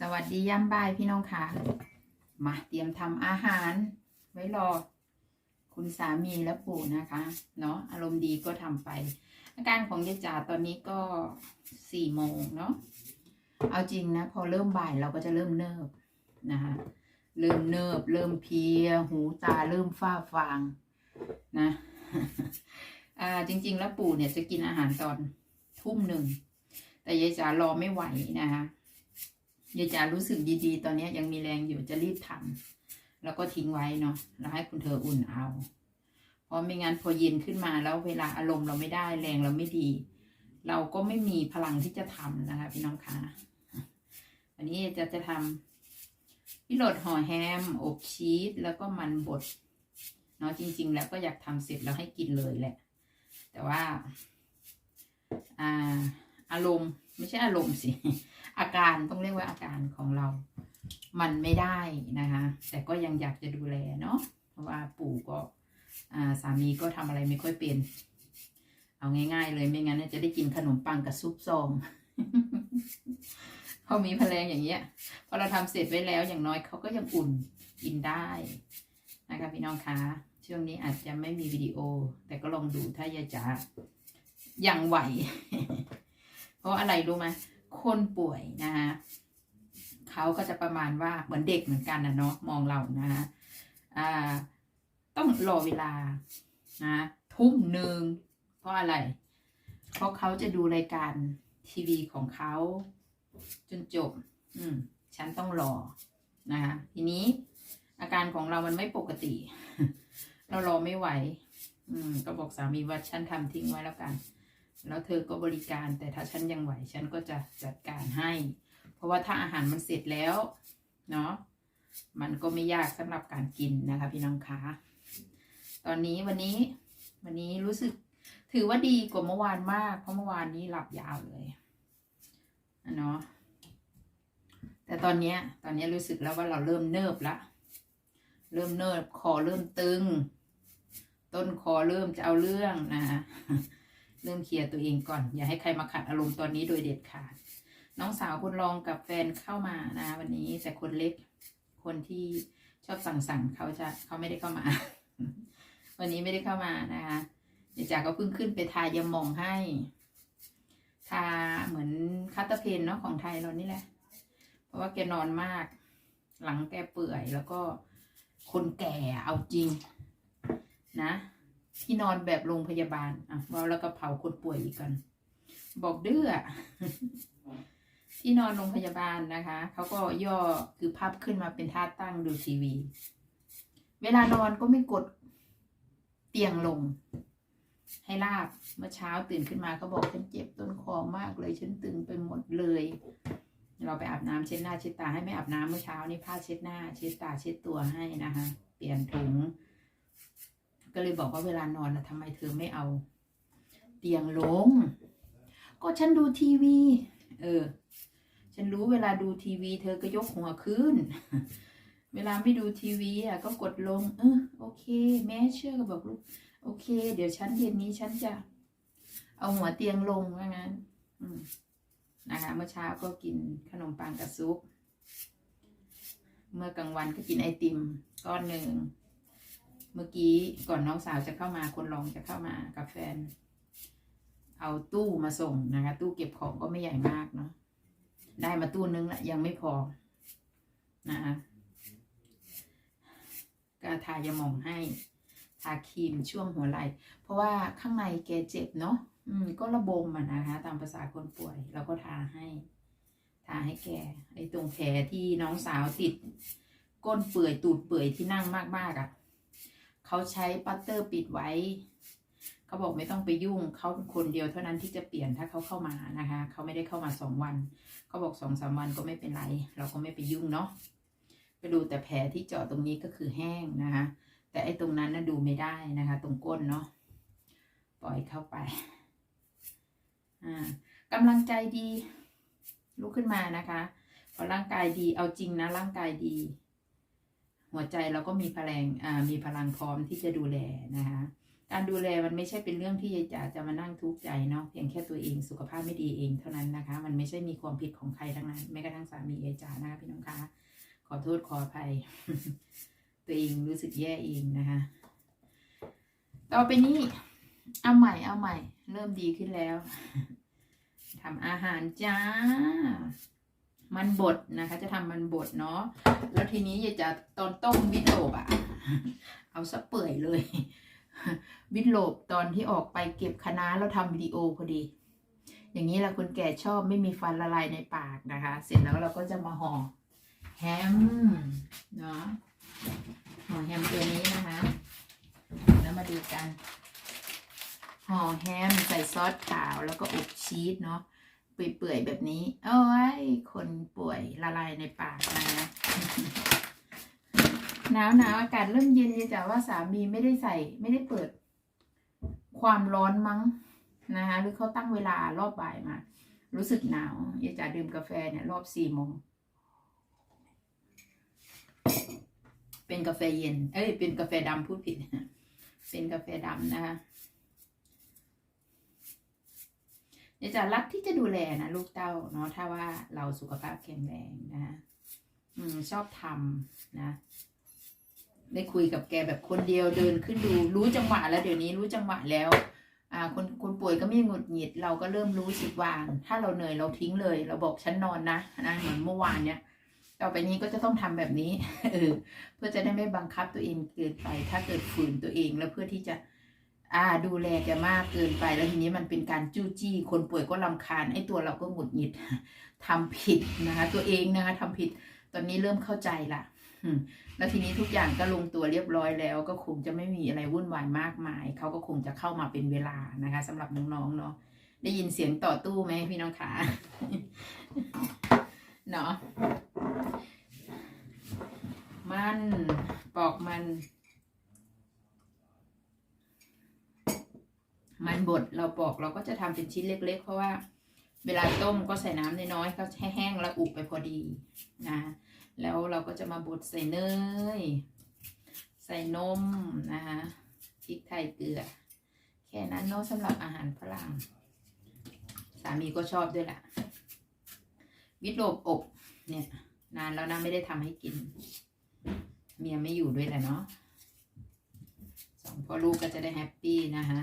สวัสดีย่ำบ่ายพี่น้องค่ะ มาเตรียมทำอาหาร ไว้รอ คุณสามีและปู่นะคะ เนาะอารมณ์ดีก็ทำไป อาการของยายจ๋าตอนนี้ก็สี่โมงเนาะเอาจริงนะ พอเริ่มบ่ายเราก็จะเริ่มเนิบนะคะเริ่มเนิบ เริ่มเพีย หูตาเริ่มฝ้าฟางนะอ่าจริง ๆ แล้วปู่เนี่ยจะกินอาหารตอนทุ่มหนึ่ง แต่ยายจ๋ารอไม่ไหวนะคะ ยายจ๋ารู้สึกดีๆ ตอนนี้ยังมีแรงอยู่จะรีบทำแล้วก็ทิ้งไว้เนาะแล้วให้คุณเธออุ่นเอา เพราะไม่งั้นพอเย็นขึ้นมาแล้วเวลาอารมณ์เราไม่ได้แรงเราไม่ดี เราก็ไม่มีพลังที่จะทำนะคะพี่น้องคะวันนี้จะจะทำพิโรดห่อแฮมอบชีสแล้วก็มันบดเนาะจริง ๆ แล้วก็อยากทำเสร็จแล้วให้กินเลยแหละ แต่ว่า อ่า อารมณ์ ไม่ใช่อารมณ์สิ อาการต้องเรียกว่าอาการของเรา มันไม่ได้นะคะ แต่ก็ยังอยากจะดูแลเนาะ เพราะว่าปู่ก็สามีก็ทำอะไรไม่ค่อยเป็น เอาง่าย ๆ เลยไม่งั้นจะได้กินขนมปังกับซุปซองพอมีพลังอย่างเงี้ย พอเราทำเสร็จไว้แล้วอย่างน้อยเขาก็ยังอุ่นกินได้นะคะพี่น้องคะช่วงนี้อาจจะไม่มีวิดีโอ แต่ก็ลองดูถ้ายายจ๋ายังไหว ราะอะไรรู้ไหมคนป่วยนะคะเขาก็จะประมาณว่าเหมือนเด็กเหมือนกันนะเนาะมองเรานะคะอ่า ต้องรอเวลานะทุ่มหนึ่งเพราะอะไร เพราะเขาจะดูรายการทีวีของเขา จนจบ อืม ฉันต้องรอนะคะทีนี้อาการของเรามันไม่ปกติ เรารอไม่ไหว อืม ก็บอกสามีว่าฉันทำทิ้งไว้แล้วกัน แล้วเธอก็บริการแต่ถ้าฉันยังไหวฉันก็จะจัดการให้ เพราะว่าถ้าอาหารมันเสร็จแล้วเนาะมันก็ไม่ยากสำหรับการกินนะคะพี่น้องคะตอนนี้วันนี้วันนี้รู้สึกถือว่าดีกว่าเมื่อวานมาก เพราะเมื่อวานนี้หลับยาวเลยเนาะแต่ตอนนี้ตอนนี้รู้สึกแล้วว่าเราเริ่มเนิบละเริ่มเนิบคอเริ่มตึง ต้นคอเริ่มจะเอาเรื่องนะคะ เริ่มเคลียร์ตัวเองก่อน อย่าให้ใครมาขัดอารมณ์ตอนนี้โดยเด็ดขาด น้องสาวคนรองกับแฟนเข้ามานะ วันนี้แต่คนเล็ก คนที่ชอบสั่งสั่งเขาจะเขาไม่ได้เข้ามา วันนี้ไม่ได้เข้ามานะคะเดี๋ยวจากก็เพิ่งขึ้นไปทายามองให้ ทาเหมือนคัตเตอร์เพนเนาะของไทยเรานี่แหละ เพราะว่าแกนอนมาก หลังแกเปื่อยแล้วก็คนแก่เอาจริงนะ ที่นอนแบบโรงพยาบาล อะว่าแล้วก็เผาคนป่วยอีกกัน บอกเดื้อที่นอนโรงพยาบาลนะคะเขาก็ย่อคือพับขึ้นมาเป็นท่าตั้งดูทีวี เวลานอนก็ไม่กดเตียงลง ให้ลาบเมื่อเช้าตื่นขึ้นมาเขาบอกฉันเจ็บต้นคอมากเลยฉันตึงไปหมดเลย เราไปอาบน้ำเช็ดหน้าเช็ดตาให้ไม่อาบน้ำเมื่อเช้านี่ผ้าเช็ดหน้า เช็ดตาเช็ดตัวให้นะคะ เปลี่ยนถุง ก็เลยบอกว่าเวลานอนนะทำไมเธอไม่เอา เตียงลง ก็ฉันดูทีวี เออ ฉันรู้เวลาดูทีวี เธอก็ยกหัวขึ้น เวลาไม่ดูทีวีอะก็กดลง เออโอเค แม่เชื่อก็บอกลูกโอเค เดี๋ยวฉันเย็นนี้ฉันจะ เอาหัวเตียงลงว่างั้น อืมนะคะเมื่อเช้าก็กินขนมปังกับซุป เมื่อกลางวันก็กินไอติมก้อนหนึ่ง เมื่อกี้ก่อนน้องสาวจะเข้ามาคนรองจะเข้ามากับแฟน เอาตู้มาส่งนะคะ ตู้เก็บของก็ไม่ใหญ่มากเนาะได้มาตู้นึงละยังไม่พอนะคะก็ทายาหมองให้ทาครีมช่วงหัวไหล่เพราะว่าข้างในแกเจ็บเนาะอืม ก็ระบมอะนะคะ ตามภาษาคนป่วยเราก็ทาให้ ทาให้แกไอ้ตรงแผลที่น้องสาวติด ก้นเปื่อยตูดเปื่อยที่นั่งมากๆอะ เขาใช้ปัตเตอร์ปิดไว้ เขาบอกไม่ต้องไปยุ่ง เขาคนเดียวเท่านั้นที่จะเปลี่ยนถ้าเขาเข้ามานะคะ เขาไม่ได้เข้ามาสองวัน เขาบอกสองสามวันก็ไม่เป็นไร เราก็ไม่ไปยุ่งเนาะ ไปดูแต่แผลที่เจาะตรงนี้ก็คือแห้งนะคะ แต่ไอ้ตรงนั้นน่ะดูไม่ได้นะคะ ตรงก้นเนาะ ปล่อยเข้าไป อ่ากำลังใจดี ลุกขึ้นมานะคะพอร่างกายดี เอาจริงนะร่างกายดี หัวใจเราก็มีพลังมีพลังพร้อมที่จะดูแลนะคะการดูแลมันไม่ใช่เป็นเรื่องที่ยายจ๋าจะมานั่งทุกข์ใจเนาะเพียงแค่ตัวเองสุขภาพไม่ดีเองเท่านั้นนะคะ มันไม่ใช่มีความผิดของใครทั้งนั้นแม้กระทั่งสามียายจ๋านะคะพี่น้องคะขอโทษขออภัย ตัวเองรู้สึกแย่เองนะคะ ต่อไปนี้เอาใหม่เอาใหม่ เริ่มดีขึ้นแล้วทำอาหารจ้า มันบดนะคะ จะทำมันบดเนาะแล้วทีนี้ยากจะตอนต้มวิดโลบอะเอาซะเปื่อยเลยวิดโลบตอนที่ออกไปเก็บคณะแล้วทำวิดีโอพอดี อย่างนี้แหละคนแก่ชอบไม่มีฟันละลายในปากนะคะ เสร็จแล้วเราก็จะมาห่อแฮมเนาะห่อแฮมตัวนี้นะคะ แล้วมาดูกันห่อแฮมใส่ซอสขาวแล้วก็อบชีสเนาะ เปื่อยๆแบบนี้ โอ้ย คนป่วยละลายในปากนะหนาวหนาวอากาศเริ่มเย็นเลยจ้ะว่าสามีไม่ได้ใส่ ไม่ได้เปิด ความร้อนมั้งนะคะหรือเขาตั้งเวลารอบบ่ายมา รู้สึกหนาวยายจ๋าดื่มกาแฟเนี่ยรอบสี่โมงเป็นกาแฟเย็น เอ้ย เป็นกาแฟดำพูดผิด เป็นกาแฟดำนะคะ เดี๋ยจะรักที่จะดูแลนะลูกเต้าเนาะถ้าว่าเราสุขภาพแข็งแรงนะอืมชอบทำนะได้คุยกับแกแบบคนเดียวเดินขึ้นดู รู้จังหวะแล้วเดี๋ยวนี้รู้จังหวะแล้ว อ่า คนคนป่วยก็ไม่หงุดหงิด เราก็เริ่มรู้สึกวาง ถ้าเราเหนื่อยเราทิ้งเลย เราบอกฉันนอนนะนะเหมือนเมื่อวานเนี้ยต่อไปนี้ก็จะต้องทำแบบนี้เออเพื่อจะได้ไม่บังคับตัวเองเกินไป ถ้าเกิดฝืนตัวเองแล้วเพื่อที่จะ อ่า ดูแลแกมากเกินไปแล้วทีนี้มันเป็นการจู้จี้ คนป่วยก็ลำคาญไอ้ตัวเราก็หงุดหงิดทำผิดนะคะ ตัวเองนะคะทำผิดตอนนี้เริ่มเข้าใจละแล้วทีนี้ทุกอย่างก็ลงตัวเรียบร้อยแล้ว ก็คงจะไม่มีอะไรวุ่นวายมากมาย เขาก็คงจะเข้ามาเป็นเวลานะคะสำหรับน้องๆเนาะได้ยินเสียงต่อตู้ไหมพี่น้องขาเนาะมันปอกมัน มันบดเราปอกเราก็จะทำเป็นชิ้นเล็ก ๆ เพราะว่า เวลาต้มก็ใส่น้ำน้อยๆก็ให้แห้งแล้วอุบไปพอดีนะแล้วเราก็จะมาบดใส่เนย ใส่นมนะคะพริกไทยเกลือ แค่นั้นเนาะสำหรับอาหารฝรั่งสามีก็ชอบด้วยแหละวิตโลบอบเนี่ย นานแล้วนะไม่ได้ทำให้กิน เมียไม่อยู่ด้วยแหละเนาะสองพ่อลูกก็จะได้แฮปปี้นะคะ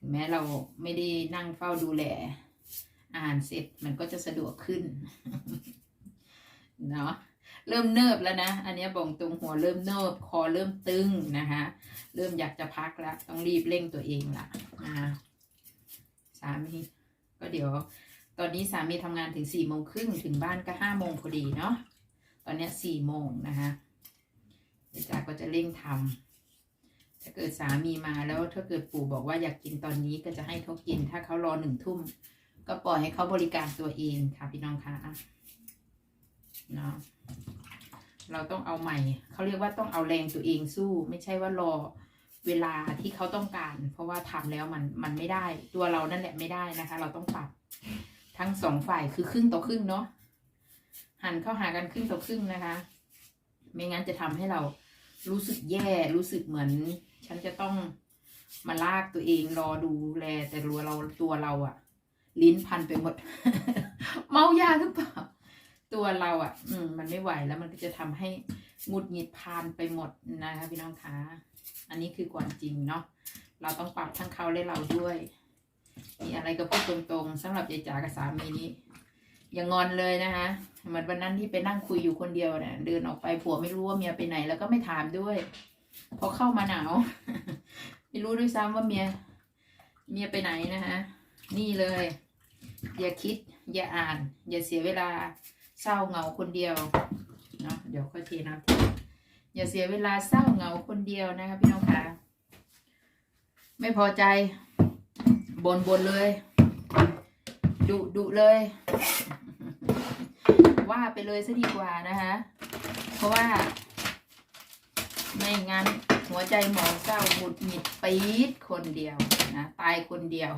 ถึงแม้เราไม่ได้นั่งเฝ้าดูแล อาหารเสร็จมันก็จะสะดวกขึ้น เนาะเริ่มเนิบแล้วนะ อันนี้บอกตรงหัวเริ่มเนิบ คอเริ่มตึงนะคะ เริ่มอยากจะพักแล้ว ต้องรีบเร่งตัวเองละนะคะสามีก็เดี๋ยว ตอนนี้สามีทำงานถึงสี่โมงครึ่งถึงบ้านก็ห้าโมงพอดีเนาะ ตอนนี้สี่โมงนะคะเดี๋ยวจาก็จะเร่งทำ ถ้าเกิดสามีมาแล้วถ้าเกิดปู่บอกว่าอยากกินตอนนี้ก็จะให้เขากิน ถ้าเขารอหนึ่งทุ่ม ก็ปล่อยให้เขาบริการตัวเองค่ะพี่น้องคะเนาะเราต้องเอาใหม่ เขาเรียกว่าต้องเอาแรงตัวเองสู้ ไม่ใช่ว่ารอเวลาที่เขาต้องการ เพราะว่าทำแล้วมันมันไม่ได้ ตัวเรานั่นแหละไม่ได้นะคะ เราต้องปรับทั้งสองฝ่ายคือครึ่งต่อครึ่งเนาะหันเข้าหากันครึ่งต่อครึ่งนะคะ ไม่งั้นจะทำให้เรา รู้สึกแย่รู้สึกเหมือน ฉันจะต้องมาลากตัวเองรอดูแล แต่รัวเราตัวเราอะลิ้นพันไปหมด เมายาหรือเปล่า ตัวเราอะอืม มันไม่ไหวแล้วมันก็จะทำให้หงุดหงิดพานไปหมดนะคะพี่น้องคะอันนี้คือความจริงเนาะเราต้องปรับทั้งเขาและเราด้วย มีอะไรก็พูดตรงๆสำหรับยายจ๋ากับสามีนี้ อย่างงอนเลยนะคะเหมือนวันนั้นที่ไปนั่งคุยอยู่คนเดียวเนี่ยเดินออกไปผัวไม่รู้ว่าเมียไปไหน แล้วก็ไม่ถามด้วยพอเข้ามาหนาวไม่รู้ด้วยซ้ำว่าเมีย เมียไปไหนนะคะนี่เลย อย่าคิด อย่าอ่าน อย่าเสียเวลาเศร้าเหงาคนเดียวเนาะเดี๋ยวค่อยเทน้ำอย่าเสียเวลาเศร้าเหงาคนเดียวนะคะพี่น้องคะไม่พอใจบนบนเลยดุดุเลย ว่าไปเลยซะดีกว่านะคะ เพราะว่า ไม่งั้น หัวใจหมองเศร้าหงุดหงิดปี๊ดคนเดียวนะตายคนเดียว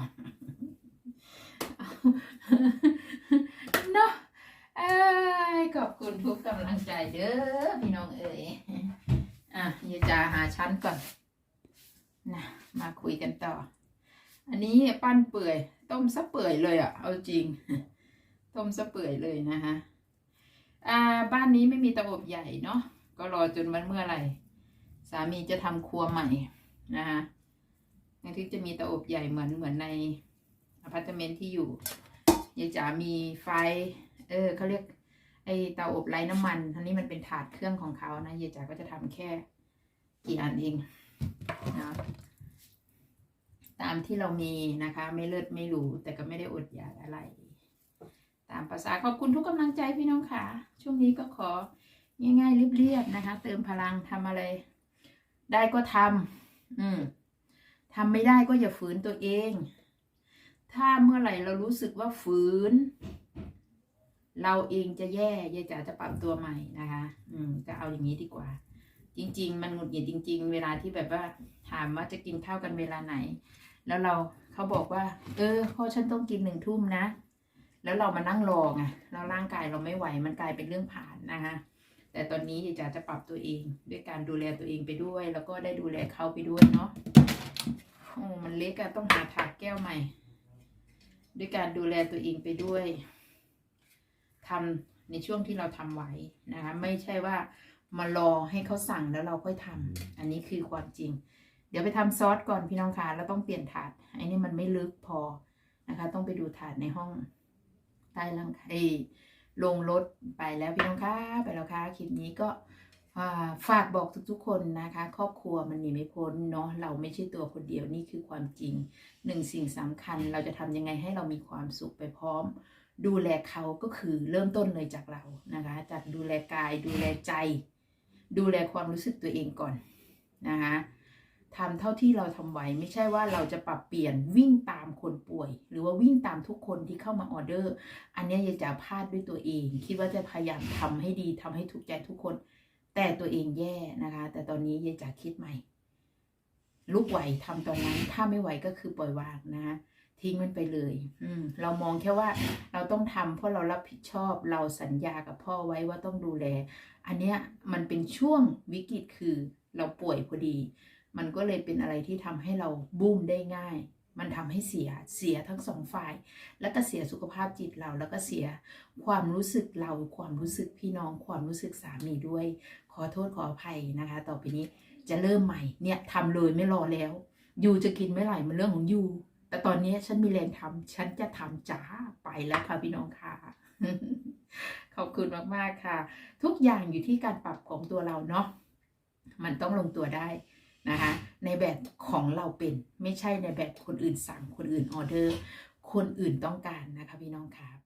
เนาะขอบคุณทุกกำลังใจเด้อพี่น้องเอ๋ยอะยาจาหาชั้นก่อนนะมาคุยกันต่อ อันนี้ปั้นเปื่อย ต้มซะเปื่อยเลยอะ เอาจริง ต้มซะเปื่อยเลยนะคะ อ่าบ้านนี้ไม่มีเตาอบใหญ่เนาะก็รอจนวันเมื่อไหร่ สามีจะทำครัวใหม่นะคะในที่จะมีเตาอบใหญ่เหมือนเหมือนในอพาร์ตเมนต์ที่อยู่ยายจ๋ามีไฟ เออเขาเรียก ไอเตาอบไร้น้ำมันอันนี้มันเป็นถาดเครื่องของเขานะยายจ๋าก็จะทำแค่กี่อันเองนะตามที่เรามีนะคะ ไม่เลิศไม่หรูแต่ก็ไม่ได้อดอยากอะไร ตามภาษาขอบคุณทุกกำลังใจพี่น้องค่ะ ช่วงนี้ก็ของ่ายๆเรียบๆนะคะ เติมพลังทำอะไร ได้ก็ทำอืมทำไม่ได้ก็อย่าฝืนตัวเอง ถ้าเมื่อไหร่เรารู้สึกว่าฝืน เราเองจะแย่ยายจ๋าจะปรับตัวใหม่นะคะ อืมจะเอาอย่างนี้ดีกว่า จริง ๆ มันหงุดหงิดจริง ๆ เวลาที่แบบว่าถามว่าจะกินข้าวกันเวลาไหน แล้วเราเขาบอกว่า เออพ่อฉันต้องกินหนึ่งทุ่มนะ แล้วเรามานั่งรอไงแล้วร่างกายเราไม่ไหวมันกลายเป็นเรื่องผ่านนะคะแต่ตอนนี้ยายจ๋าจะปรับตัวเองด้วยการดูแลตัวเองไปด้วย แล้วก็ได้ดูแลเขาไปด้วยเนาะโอ้มันเล็กอะต้องหาถาดแก้วใหม่ ด้วยการดูแลตัวเองไปด้วยทำในช่วงที่เราทำไหวนะคะไม่ใช่ว่ามารอให้เขาสั่งแล้วเราค่อยทำอันนี้คือความจริง เดี๋ยวไปทำซอสก่อนพี่น้องคะแล้วต้องเปลี่ยนถาดไอ้นี่มันไม่ลึกพอนะคะ ต้องไปดูถาดในห้อง ใต้ร่างไอลงรถไปแล้วพี่น้องคะไปแล้วค่ะคลิปนี้ก็ฝากบอกทุกๆคนนะคะ ครอบครัวมันหนีไม่พ้นเนาะเราไม่ใช่ตัวคนเดียวนี่คือความจริงหนึ่งสิ่งสำคัญเราจะทำยังไงให้เรามีความสุขไปพร้อม ดูแลเขาก็คือเริ่มต้นเลยจากเรานะคะจากดูแลกายดูแลใจ ดูแลความรู้สึกตัวเองก่อนนะคะ ทำเท่าที่เราทำไหวไม่ใช่ว่าเราจะปรับเปลี่ยนวิ่งตามคนป่วย หรือว่าวิ่งตามทุกคนที่เข้ามาออเดอร์ อันนี้ยยายจ๋าพลาดด้วยตัวเอง คิดว่าจะพยายามทำให้ดีทำให้ถูกใจทุกคน แต่ตัวเองแย่นะคะ แต่ตอนนี้ยายจ๋าคิดใหม่ ลุกไหวทำตอนนั้น ถ้าไม่ไหวก็คือปล่อยวางนะคะทิ้งมันไปเลย อืม เรามองแค่ว่าเราต้องทำเพราะเรารับผิดชอบ เราสัญญากับพ่อไว้ว่าต้องดูแล อันเนี้ยมันเป็นช่วงวิกฤตคือเราป่วยพอดี มันก็เลยเป็นอะไรที่ทำให้เราบุ้มได้ง่าย มันทำให้เสียเสียทั้งสองฝ่าย แล้วก็เสียสุขภาพจิตเรา แล้วก็เสียความรู้สึกเรา ความรู้สึกพี่น้อง ความรู้สึกสามีด้วย ขอโทษขออภัยนะคะ ต่อไปนี้จะเริ่มใหม่ เนี่ยทำเลยไม่รอแล้ว ยูจะกินเมื่อไหร่มันเรื่องของยูแต่ตอนนี้ฉันมีแรงทำฉันจะทำจ้าไปแล้วค่ะพี่น้องค่ะขอบคุณมาก ๆ ค่ะ ทุกอย่างอยู่ที่การปรับของตัวเราเนาะมันต้องลงตัวได้ นะคะ ในแบบของเราเป็นไม่ใช่ในแบบคนอื่นสั่งคนอื่นออเดอร์ คนอื่นต้องการนะคะพี่น้องครับ